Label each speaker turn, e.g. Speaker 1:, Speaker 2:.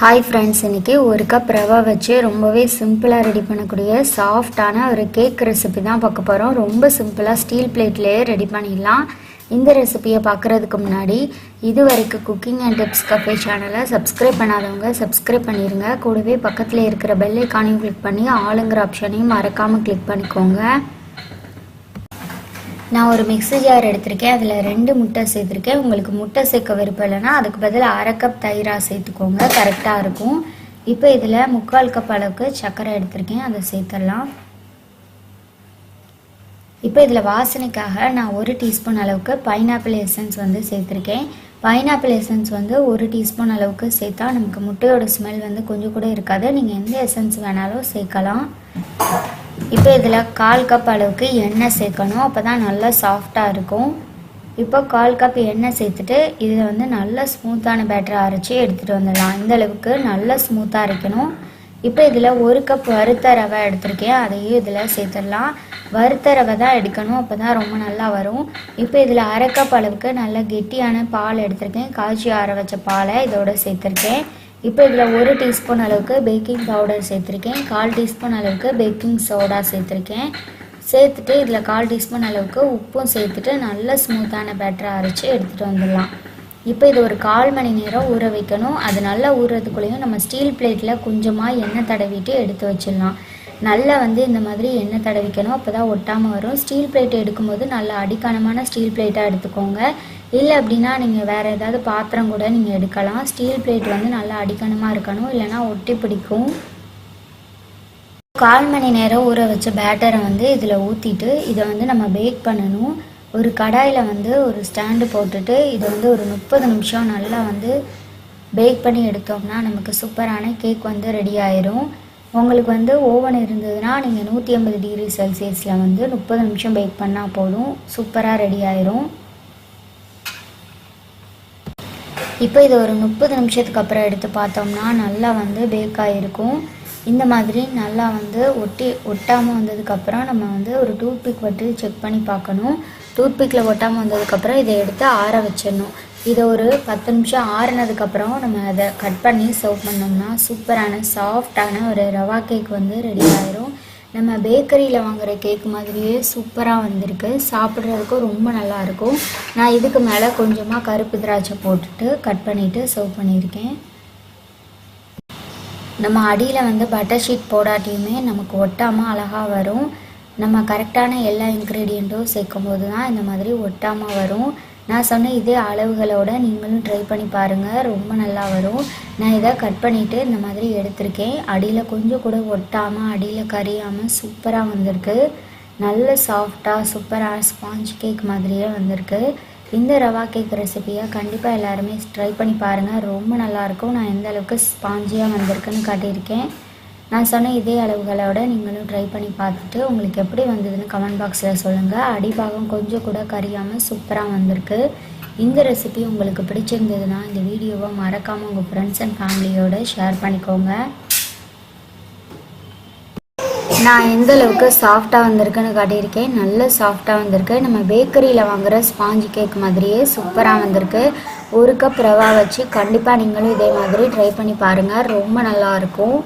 Speaker 1: Hi friends இன்றைக்கி ஒரு cup rava வச்சு ரொம்பவே சிம்பிளாக ரெடி பண்ணக்கூடிய சாஃப்டான ஒரு கேக் ரெசிபி தான் பார்க்க போகிறோம் ரொம்ப சிம்பிளாக ஸ்டீல் பிளேட்லேயே ரெடி பண்ணிடலாம். இந்த ரெசிபியை பார்க்குறதுக்கு முன்னாடி இது வரைக்கும் குக்கிங் அண்ட் டிப்ஸ் கஃபே சேனலை சப்ஸ்கிரைப் பண்ணாதவங்க சப்ஸ்கிரைப் பண்ணிடுங்க கூடவே பக்கத்தில் இருக்கிற பெல் ஐக்கானையும் கிளிக் பண்ணி ஆளுங்கிற ஆப்ஷனையும் மறக்காமல் கிளிக் பண்ணிக்கோங்க. நான் ஒரு மிக்ஸி ஜார் எடுத்திருக்கேன். அதில் ரெண்டு முட்டை சேர்த்துருக்கேன். உங்களுக்கு முட்டை சேர்க்க விருப்பம் இல்லைன்னா அதுக்கு பதில் அரை கப் தயிராக சேர்த்துக்கோங்க. கரெக்டாக இருக்கும். இப்போ இதில் முக்கால் கப் அளவுக்கு சர்க்கரை எடுத்திருக்கேன். அதை சேர்த்துடலாம் இப்போ இதில் வாசனைக்காக நான் ஒரு டீஸ்பூன் அளவுக்கு பைனாப்பிள் எசன்ஸ் வந்து சேர்த்துருக்கேன். பைனாப்பிள் எசன்ஸ் வந்து ஒரு டீஸ்பூன் அளவுக்கு சேர்த்தா நமக்கு முட்டையோட ஸ்மெல் வந்து கொஞ்சம் கூட இருக்காது. நீங்கள் எந்த எசன்ஸ் வேணாலும் சேர்க்கலாம். இப்போ இதில் கால் கப் அளவுக்கு எண்ணெய் சேர்க்கணும். அப்போ தான் நல்லா சாஃப்டாக இருக்கும். இப்போ கால் கப் எண்ணெய் சேர்த்துட்டு இதில் வந்து நல்ல ஸ்மூத்தான பேட்டரை அரைச்சி எடுத்துகிட்டு வந்துடலாம். இந்த அளவுக்கு நல்லா ஸ்மூத்தாக அரைக்கணும். இப்போ இதில் ஒரு கப் வறுத்த ரவை எடுத்திருக்கேன். அதையும் இதில் சேர்த்துடலாம். வறுத்த ரவை தான் எடுக்கணும். அப்போ தான் ரொம்ப நல்லா வரும். இப்போ இதில் அரை கப் அளவுக்கு நல்ல கெட்டியான பால் எடுத்திருக்கேன். காய்ச்சி ஆற வச்ச பாலை இதோட சேர்த்துருக்கேன். இப்போ இதில் ஒரு டீஸ்பூன் அளவுக்கு பேக்கிங் பவுடர் சேர்த்துருக்கேன். கால் டீஸ்பூன் அளவுக்கு பேக்கிங் சோடா சேர்த்துருக்கேன். சேர்த்துட்டு இதில் கால் டீஸ்பூன் அளவுக்கு உப்பும் சேர்த்துட்டு நல்ல ஸ்மூத்தான பேட்டரை அரைச்சி எடுத்துகிட்டு வந்துடலாம். இப்போ இது ஒரு கால் மணி நேரம் ஊற வைக்கணும். அது நல்லா ஊறுறதுக்குள்ளேயும் நம்ம ஸ்டீல் பிளேட்டில் கொஞ்சமாக எண்ணெய் தடவிட்டு எடுத்து வச்சிடலாம். நல்லா வந்து இந்த மாதிரி எண்ணெய் தடவிக்கணும். அப்போ தான் ஒட்டாமல் வரும். ஸ்டீல் பிளேட் எடுக்கும்போது நல்லா அடிக்கனமான ஸ்டீல் பிளேட்டாக எடுத்துக்கோங்க. இல்லை அப்படின்னா நீங்கள் வேறு ஏதாவது பாத்திரம் கூட நீங்கள் எடுக்கலாம். ஸ்டீல் பிளேட் வந்து நல்லா அடிக்கணுமா இருக்கணும் இல்லைனா ஒட்டி பிடிக்கும். கால் மணி நேரம் ஊற வச்ச பேட்டரை வந்து இதில் ஊற்றிட்டு இதை வந்து நம்ம பேக் பண்ணணும். ஒரு கடாயில் வந்து ஒரு ஸ்டாண்டு போட்டுட்டு இதை வந்து ஒரு முப்பது நிமிஷம் நல்லா வந்து பேக் பண்ணி எடுத்தோம்னா நமக்கு சூப்பரான கேக் வந்து ரெடி ஆயிரும். உங்களுக்கு வந்து ஓவன் இருந்ததுன்னா நீங்கள் நூற்றி ஐம்பது டிகிரி செல்சியஸில் வந்து முப்பது நிமிஷம் பேக் பண்ணால் போதும். சூப்பராக ரெடி ஆயிரும். இப்போ இது ஒரு முப்பது நிமிஷத்துக்கு அப்புறம் எடுத்து பார்த்தோம்னா நல்லா வந்து பேக் ஆகிருக்கும் இந்த மாதிரி நல்லா வந்து ஒட்டி ஒட்டாமல் வந்ததுக்கப்புறம் நம்ம வந்து ஒரு டூத்பிக் வட்டு செக் பண்ணி பார்க்கணும். டூத்பிக்கில் ஒட்டாமல் வந்ததுக்கப்புறம் இதை எடுத்து ஆற வச்சிடணும். இதை ஒரு பத்து நிமிஷம் ஆறுனதுக்கப்புறம் நம்ம அதை கட் பண்ணி சர்வ் பண்ணோம்னா சூப்பரான சாஃப்டான ஒரு ரவா கேக் வந்து ரெடி ஆயிரும். நம்ம பேக்கரியில் வாங்குகிற கேக் மாதிரியே சூப்பராக வந்திருக்கு. சாப்பிட்றதுக்கும் ரொம்ப நல்லாயிருக்கும் நான் இதுக்கு மேலே கொஞ்சமாக கருப்பு திராட்சை போட்டுட்டு கட் பண்ணிவிட்டு சர்வ் பண்ணியிருக்கேன். நம்ம அடியில் வந்து பட்டர் ஷீட் போடாட்டியுமே நமக்கு ஒட்டாமல் அழகாக வரும். நம்ம கரெக்டான எல்லா இன்க்ரீடியண்ட்டும் சேர்க்கும் போது தான் இந்த மாதிரி ஒட்டாமல் வரும். நான் சொன்ன இதே அளவுகளோட நீங்களும் ட்ரை பண்ணி பாருங்கள் ரொம்ப நல்லா வரும். நான் இதை கட் பண்ணிவிட்டு இந்த மாதிரி எடுத்திருக்கேன். அடியில் கொஞ்சம் கூட ஒட்டாமல் அடியில் கறியாமல் சூப்பராக வந்திருக்கு. நல்ல சாஃப்டாக சூப்பராக ஸ்பாஞ்ச் கேக் மாதிரியே வந்திருக்கு. இந்த ரவா கேக் ரெசிபியை கண்டிப்பாக எல்லாருமே ட்ரை பண்ணி பாருங்கள் ரொம்ப நல்லாயிருக்கும் நான் எந்த அளவுக்கு ஸ்பாஞ்சியாக வந்திருக்குன்னு காட்டியிருக்கேன். நான் சொன்ன இதே அளவுகளோட நீங்களும் ட்ரை பண்ணி பார்த்துட்டு உங்களுக்கு எப்படி வந்ததுன்னு கமெண்ட் பாக்ஸில் சொல்லுங்கள் அடிபாகம் கொஞ்சம் கூட கரியாமல் சூப்பராக வந்திருக்கு. இந்த ரெசிபி உங்களுக்கு பிடிச்சிருந்ததுன்னா இந்த வீடியோவை மறக்காமல் உங்கள் ஃப்ரெண்ட்ஸ் அண்ட் ஃபேமிலியோடு ஷேர் பண்ணிக்கோங்க. நான் எந்த அளவுக்கு சாஃப்டாக வந்திருக்குன்னு காட்டியிருக்கேன். நல்ல சாஃப்டாக வந்திருக்கு. நம்ம பேக்கரியில் வாங்குகிற ஸ்பாஞ்சு கேக் மாதிரியே சூப்பராக வந்திருக்கு. ஒரு கப் ரவா வச்சு கண்டிப்பாக நீங்களும் இதே மாதிரி ட்ரை பண்ணி பாருங்கள் ரொம்ப நல்லாயிருக்கும்